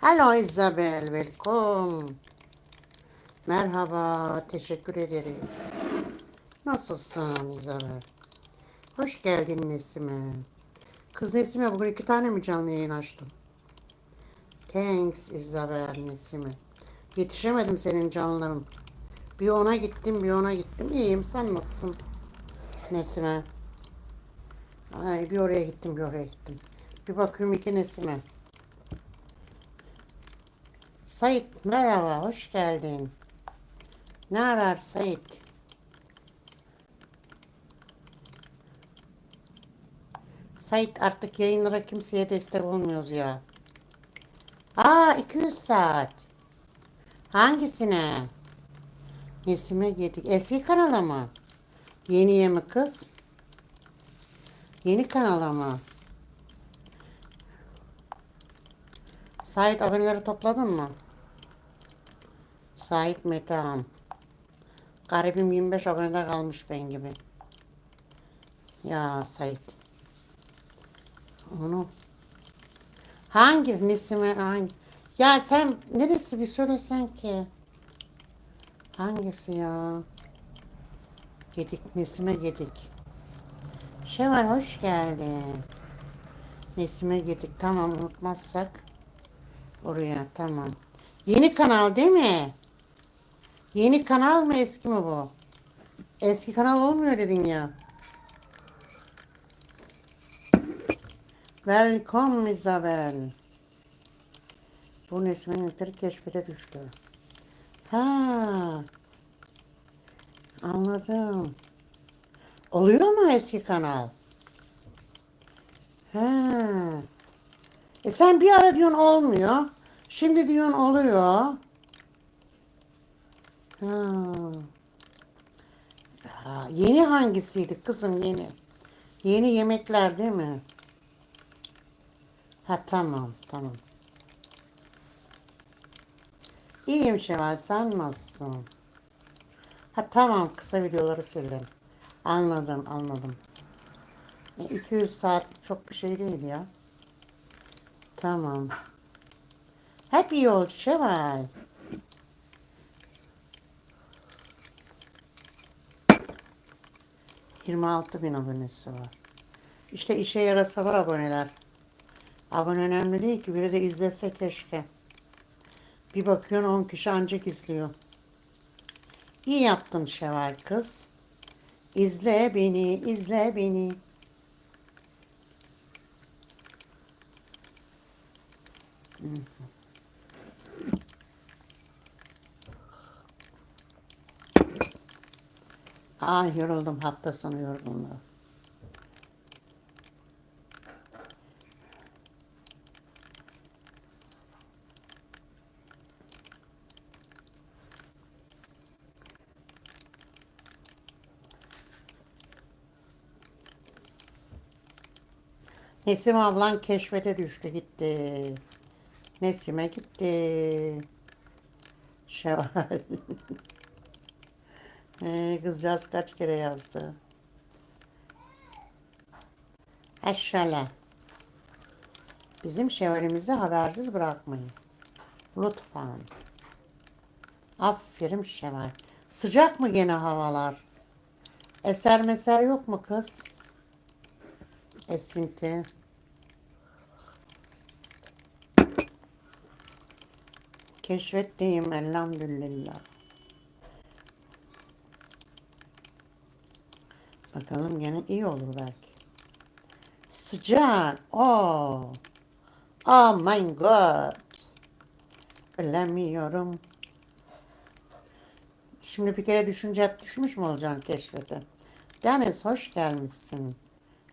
Hello Isabel, welcome. Merhaba, teşekkür ederim. Nasılsın Isabel? Hoş geldin Nesime. Kız Nesime bugün iki tane mi canlı yayın açtın? Thanks Isabel Nesime. Yetişemedim senin canlıların. Bir ona gittim, bir ona gittim. İyiyim, sen nasılsın? Nesime. Ay, bir oraya gittim, bir oraya gittim. Bir bakıyorum iki Nesime. Sait merhaba, hoş geldin. Ne haber Sait? Sait artık yayınlara kimseye destek olmuyoruz ya. Aa 200 saat. Hangisine? Nesime yedik. Eski kanala mı? Yeniye mi kız? Yeni kanala mı? Sait aboneleri topladın mı? Sait Metehan. Garibim 25 abonede kalmış ben gibi. Ya Sait. Onu. Hangi nesime hangi? Ya sen neresi bir söylesen ki? Hangisi ya? Yedik Nesime yedik. Şevval hoş geldin. Nesime yedik tamam unutmazsak. Oraya tamam. Yeni kanal değil mi? Yeni kanal mı eski mi bu? Eski kanal olmuyor dedin ya. Welcome Isabel. Bu Nesmin Ülker keşfete düştü. Ha. Anladım. Oluyor mu eski kanal? Ha. E sen bir ara diyorsun olmuyor. Şimdi diyorsun oluyor. Ha. Yeni hangisiydi kızım yeni? Yeni yemekler değil mi? Ha tamam tamam. İyiyim Şevval sen nasılsın? Ha tamam kısa videoları sildim. Anladım anladım. E, 200 saat çok bir şey değil ya. Tamam. Hep iyi oldu Şevval. ...26 bin abonesi var. İşte işe yarasalar aboneler. Abone önemli değil ki. Biri de izlese keşke. Bir bakıyorsun 10 kişi ancak izliyor. İyi yaptın Şevval kız. İzle beni, izle beni. Ah yoruldum hafta sonu yorgunluğu. Nesim ablan keşfete düştü gitti. Nesime gitti. Şevval. ee, kızcağız kaç kere yazdı. Eşşale. Bizim şevalimizi habersiz bırakmayın. Lütfen. Aferin Şeval. Sıcak mı gene havalar? Eser meser yok mu kız? Esinti. Keşfetteyim elhamdülillah. Bakalım gene iyi olur belki. Sıcak. Oh. Oh my god. Bilemiyorum. Şimdi bir kere düşünce hep düşmüş mü olacaksın keşfete? Deniz hoş gelmişsin.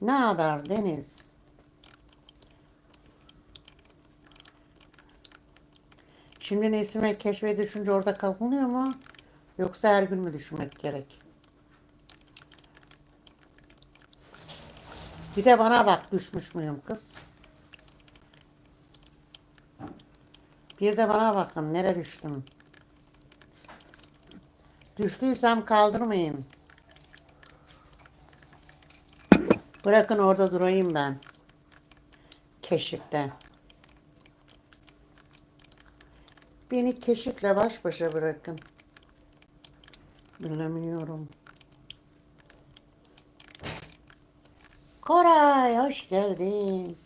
Ne haber Deniz? Şimdi Nesime keşfe düşünce orada kalkılıyor mu? Yoksa her gün mü düşünmek gerek? Bir de bana bak düşmüş müyüm kız? Bir de bana bakın nere düştüm? Düştüysem kaldırmayayım. Bırakın orada durayım ben. Keşifte. Beni keşifle baş başa bırakın. Bilemiyorum. Koray hoş geldin.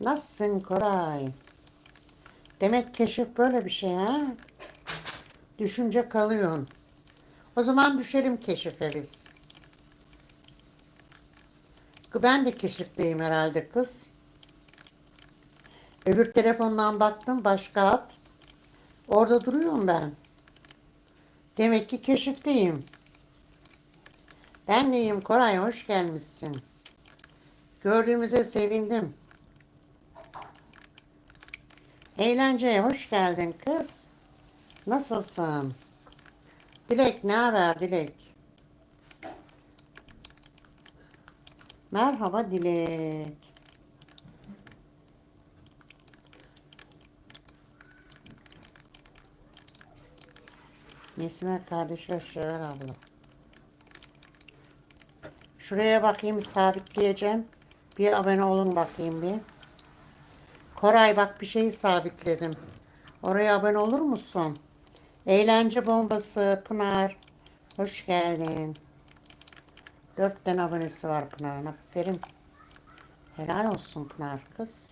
Nasılsın Koray? Demek keşif böyle bir şey ha? Düşünce kalıyorsun. O zaman düşelim keşife biz. Ben de keşifteyim herhalde kız. Öbür telefondan baktım başka at. Orada duruyorum ben. Demek ki keşifteyim. Ben deyim Koray hoş gelmişsin. Gördüğümüze sevindim. Eğlenceye hoş geldin kız. Nasılsın? Dilek ne haber Dilek? Merhaba Dilek. Nesime kardeşler Şever abla. Şuraya bakayım sabitleyeceğim. Bir abone olun bakayım bir. Koray bak bir şey sabitledim. Oraya abone olur musun? Eğlence bombası Pınar. Hoş geldin. Dört tane abonesi var Pınar'ın. Aferin. Helal olsun Pınar kız.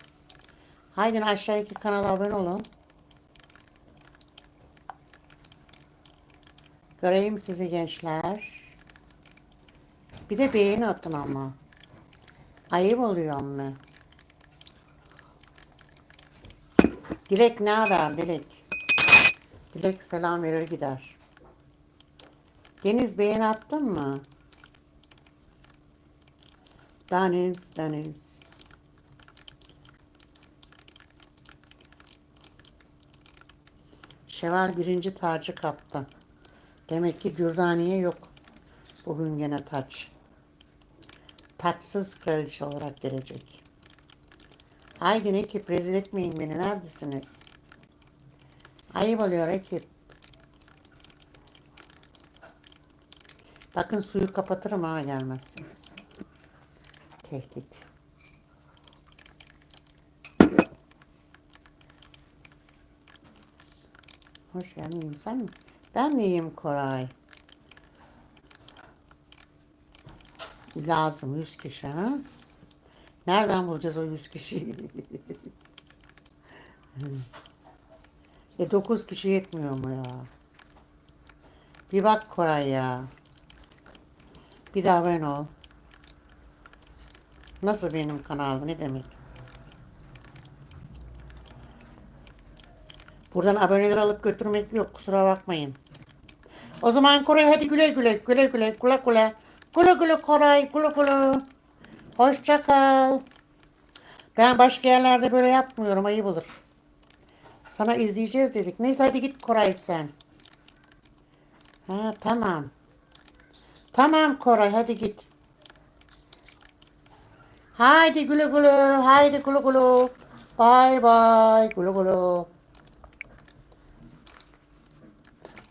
Haydi aşağıdaki kanala abone olun. Göreyim sizi gençler. Bir de beğeni atın ama. Ayıp oluyor mu? Dilek ne haber Dilek? Dilek selam verir gider. Deniz beğeni attın mı? Deniz, Deniz. Şeval birinci tacı kaptı. Demek ki Dürdaniye yok. Bugün gene taç. Taçsız kraliçe olarak gelecek. Haydi ekip rezil etmeyin beni. Neredesiniz? Ayıp oluyor ekip. Bakın suyu kapatırım ama gelmezsiniz. Tehdit. Hoş geldin. Sen mi? Ben mi iyiyim Koray? Lazım 100 kişi ha? Nereden bulacağız o 100 kişiyi? e 9 kişi yetmiyor mu ya? Bir bak Koray ya. Bir daha ben ol. Nasıl benim kanalım ne demek? Buradan aboneleri alıp götürmek yok kusura bakmayın. O zaman Koray hadi güle güle güle güle güle güle. Güle güle Koray güle güle. Hoşça kal. Ben başka yerlerde böyle yapmıyorum ayıp olur. Sana izleyeceğiz dedik. Neyse hadi git Koray sen. Ha tamam. Tamam Koray hadi git. Haydi güle güle. Haydi güle güle. Bye bye. Güle güle.